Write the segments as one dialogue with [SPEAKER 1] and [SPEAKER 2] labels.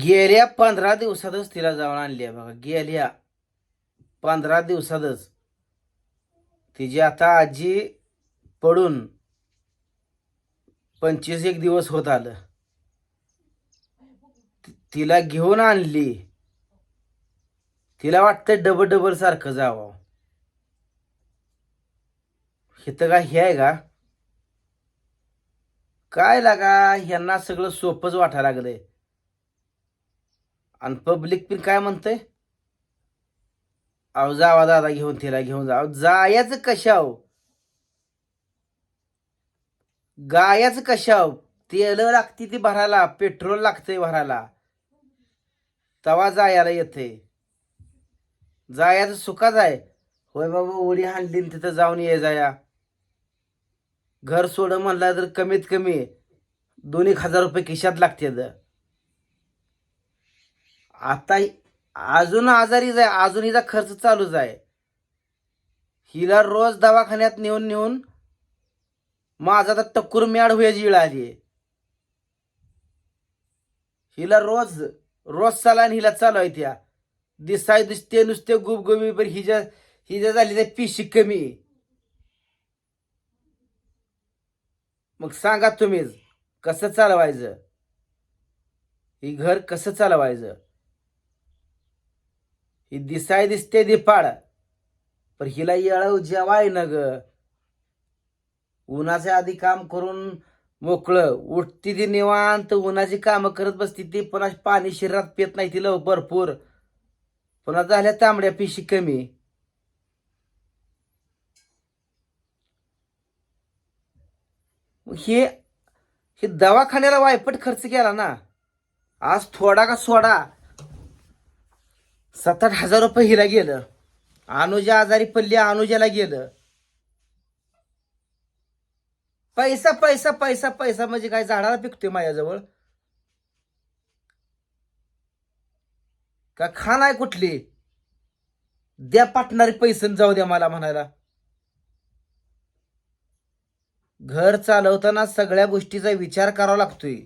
[SPEAKER 1] गेल्या पंधरा दिवसातच तिला जाऊन आणली आहे बघा. गेल्या पंधरा दिवसातच. तिची आता आजी पडून पंचवीस एक दिवस होत आलं. तिला घेऊन आणली. तिला वाटतं डबल डबल सारखं जावं. इथं काय हे आहे का? काय लागा ह्यांना सगळं सोपंच वाटायला लागलंय. आणि पब्लिक पण काय म्हणतंय? अहो जावा दादा घेऊन तिला घेऊन जा अहो, जायचं कशाव? गायाचं कशाव? तेल लागते ती भरायला पेट्रोल लागतंय भरायला. तवा जायला येते जायचं सुखाच आहे. होय बाबा उडी हाणली तिथं जाऊन ये जाया. घर सोड म्हणला तर कमीत कमी दोन एक हजार रुपये खिशात लागते आता अजून आजारीच आहे अजून हिचा खर्च चालूच आहे हिला रोज दवाखान्यात नेऊन नेऊन माझा तर टक्कुर मॅड व्हायची वेळ आली हिला रोज रोज चाला आणि हिला चालू आहे त्या. दिसाय दिसते नुसते गुबगुबी पण हिच्या हिच्या झाली तर पिशी कमी. मग सांगा तुम्हीच कसं चालवायचं? ही घर कसं चालवायचं? ही दिसाय दिसते दिपाड. पण हिला येळव जेवाय न ग उन्हाच्या आधी काम करून मोकळं. उठती ती निवांत उन्हाची कामं करत बसती ती पुन्हा पाणी शरीरात पित नाही तिला भरपूर. पुन्हा झाल्या तांबड्या पिशी कमी. हे हे दवाखान्याला वायपट खर्च केला ना? आज थोडा का सोडा? सात आठ हजार रुपये हिला गेलं. अनुजा आजारी पडली अनुजाला गेलं. पैसा पैसा पैसा पैसा म्हणजे काय? झाडाला पिकतोय माझ्याजवळ. का खाण आहे कुठली? द्या पाटणारे पैसे जाऊ द्या मला म्हणायला. घर चालवताना सगळ्या गोष्टीचा विचार करावा लागतोय.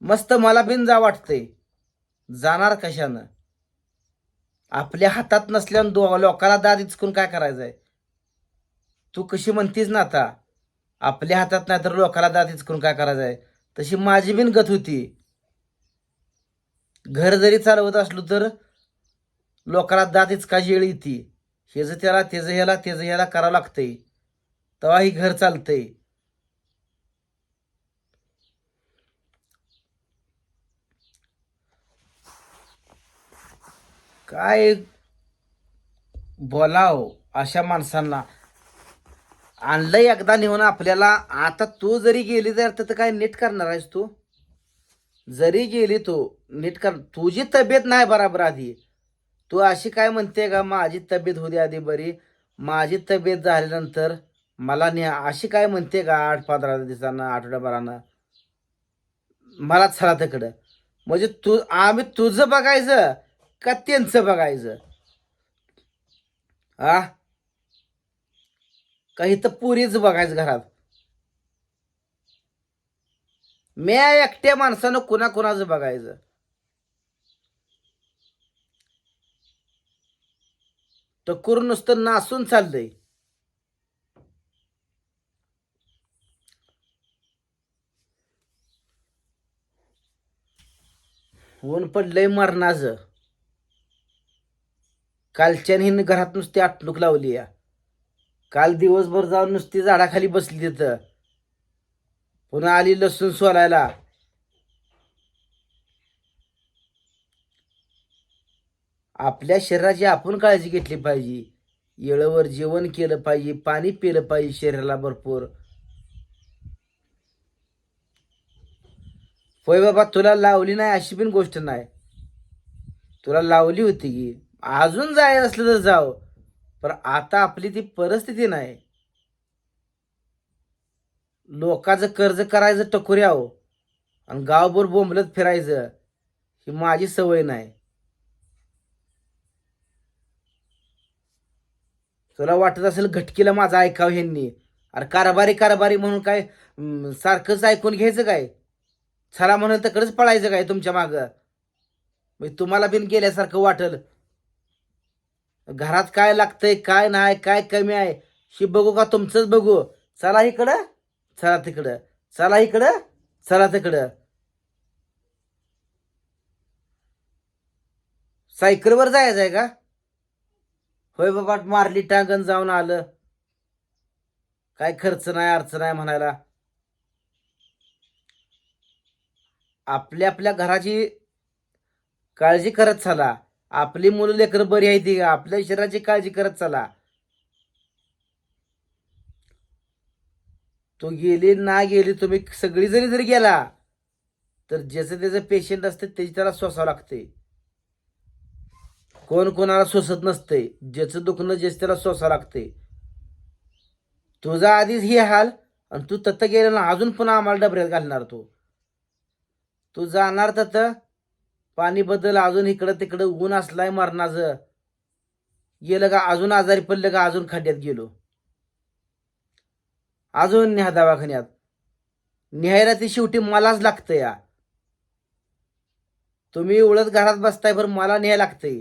[SPEAKER 1] मस्त मला बिन जा वाटतंय. जाणार कशानं? आपल्या हातात नसल्यानं दो लोकाला दाद इचकून काय करायचंय? तू कशी म्हणतीस ना आता आपल्या हातात नाही तर लोकाला दाद इचकून काय करायचंय? तशी माझी बिन गत होती. घर जरी चालवत असलो तर लोकाला दाद इचका जेळ येते. हेच त्याला तेज ह्याला तेज ह्याला करावं लागतंय. तेव्हा ही घर चालतंय. काय बोलाव अशा माणसांना? आणलं एकदा नेऊन आपल्याला. आता तू जरी गेली तर तर काय नीट करणार आहेस तू? जरी गेली तू नीट कर. तुझी तब्येत नाही बराबर आधी. तू अशी काय म्हणते का माझी तब्येत होती आधी बरी. माझी तब्येत झाल्यानंतर मला ने अशी काय म्हणते का आठ पंधरा दिवसानं आठवड्याभरानं? मला चला तिकडं. म्हणजे तू आम्ही तुझं बघायचं. का त्यांचं बघायचं. आ काही तर पुरीच बघायचं घरात. म्या एकट्या माणसानं कुणा कुणाचं बघायचं? टकूर नुसतं नासून चाललंय. ऊन पडलंय मरणाचं. कालच्यान हिनं घरात नुसती आटलूक लावली या. काल दिवसभर जाऊन नुसती झाडाखाली बसली तिथं. पुन्हा आली लसूण सोलायला. आपल्या शरीराची आपण काळजी घेतली पाहिजे. येळवर जेवण केलं पाहिजे पाणी पिलं पाहिजे शरीराला भरपूर. होय बाबा तुला लावली नाही अशी पण गोष्ट नाही. तुला लावली होती की? अजून जायचं असलं तर जाव. पण आता आपली ती परिस्थिती नाही. लोकांचं कर्ज करायचं टकोऱ्याव आणि गावभर बोंबलत फिरायचं ही माझी सवय नाही. तुला वाटत असेल घटकीला माझं ऐकावं ह्यांनी? अरे कारभारी कारभारी म्हणून काय सारखंच ऐकून घ्यायचं काय? चला म्हणून तकडेच पळायचं काय तुमच्या मागं? म्हणजे तुम्हाला बिन गेल्यासारखं वाटलं. घरात काय लागतंय काय नाही काय कमी आहे ही बघू का तुमचंच बघू. चला इकडं चला तिकडं चला इकडं चला तिकडं. सायकलवर जायचं आहे का? होय बाबा मारली टांगण जाऊन आलं. काय खर्च नाही अडचण आहे म्हणायला. आपल्या आपल्या घराची काळजी करत चला. आपली मुलं लेकरं बरी आहे ती. आपल्या शरीराची काळजी करत चला. तो गेली ना गेली तुम्ही सगळी जरी जरी गेला तर ज्याचं त्याचं पेशंट असते त्याची त्याला सोसावं लागते कोण कोणाला सोसत नसते ज्याचं दुखणं ज्याचं त्याला सोसावं लागते तुझा आधीच हे हाल आणि तू तत्त गेला ना अजून पुन्हा आम्हाला डबऱ्यात घालणार तू. तू जाणार तत पाणी बद्दल अजून इकडं तिकडं ऊन असलाय मरणाचं. गेलं का अजून आजारी पडलं का अजून खड्ड्यात गेलो. अजून न्या दवाखान्यात. न्यायला ती शेवटी मलाच लागतं या. तुम्ही उलट घरात बसताय पण मला न्याय लागतंय.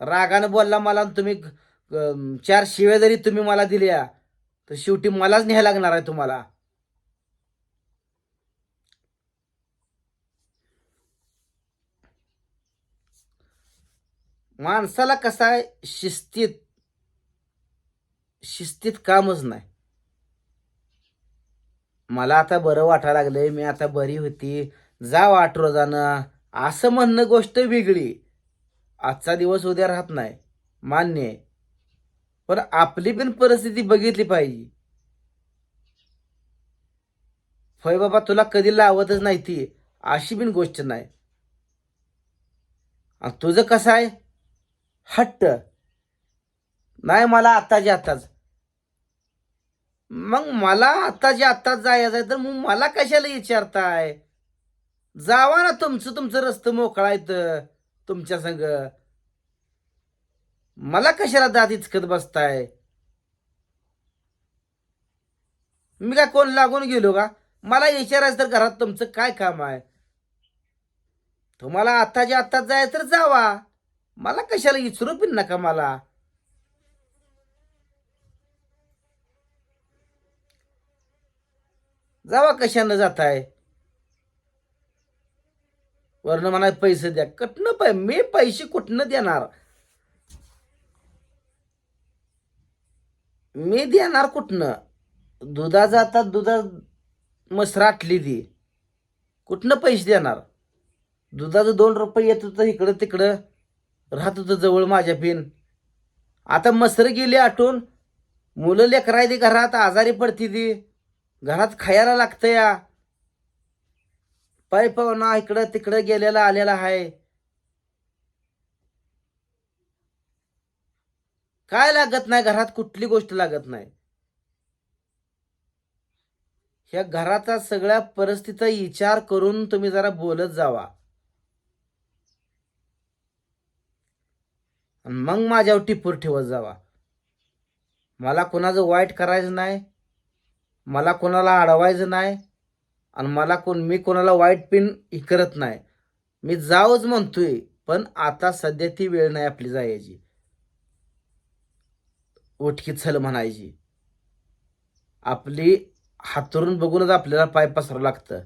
[SPEAKER 1] रागानं बोलला मला तुम्ही चार शिव्या जरी तुम्ही मला दिल्या तर शेवटी मलाच न्याय लागणार आहे तुम्हाला. माणसाला कसा आहे? शिस्तीत शिस्तीत कामच नाही. मला आता बरं वाटायला लागलंय मी आता बरी होती. जा वाट रोजानं. असं म्हणणं गोष्ट वेगळी. आजचा दिवस उद्या राहत नाही. मान्य आहे. पण आपली पण परिस्थिती बघितली पाहिजे. होय बाबा तुला कधी लावतच नाही ती. अशी पण गोष्ट नाही. आणि तुझं कसं आहे? हट्ट. नाही मला आत्ताच्या आत्ताच. मग मला आत्ताच्या आत्ताच जायचं आहे तर मग मला कशाला विचारताय? जावा ना तुमचं तुमचं रस्तं मोकळायचं तुमच्या संग. मला कशाला दात इचकत बसताय? मी काय कोण लागून गेलो का? मला विचारायचं तर घरात तुमचं काय काम आहे? तुम्हाला आत्ताच्या आत्ताच जायचं तर जावा. मला कशाला विचारू पण नका मला? जावा कशानं जाताय? वरण मला पैसे द्या. कुठनं पाय मी पैसे कुठनं देणार? मी देणार कुठनं? दुधा जातात दुधा मसराटली ती. कुठनं पैसे देणार? दुधाचं दोन रुपये येत होतं इकडं तिकडं. राहत होतं जवळ माझ्या पिन आता मसर गेली आटून. मुलं लेकरं ती घरात आजारी पडती ती. घरात खायला लागतं या. पाय पाहुणा इकडं तिकडं गेलेला आलेला आहे काय लागत नाही घरात कुठली गोष्ट लागत नाही. ह्या घराचा सगळ्या परिस्थितीचा विचार करून तुम्ही जरा बोलत जावा. आणि मग माझ्यावर टिपूर ठेवत जावा. मला कोणाचं वाईट करायचं नाही मला कोणाला अडवायचं नाही आणि मला कोण मी कोणाला वाईट पिन ही करत नाही. मी जावच म्हणतोय पण आता सध्या ती वेळ नाही आपली जायची. ओटकी चल म्हणायची. आपली हातरून बघूनच आपल्याला पाय पसरावं लागतं.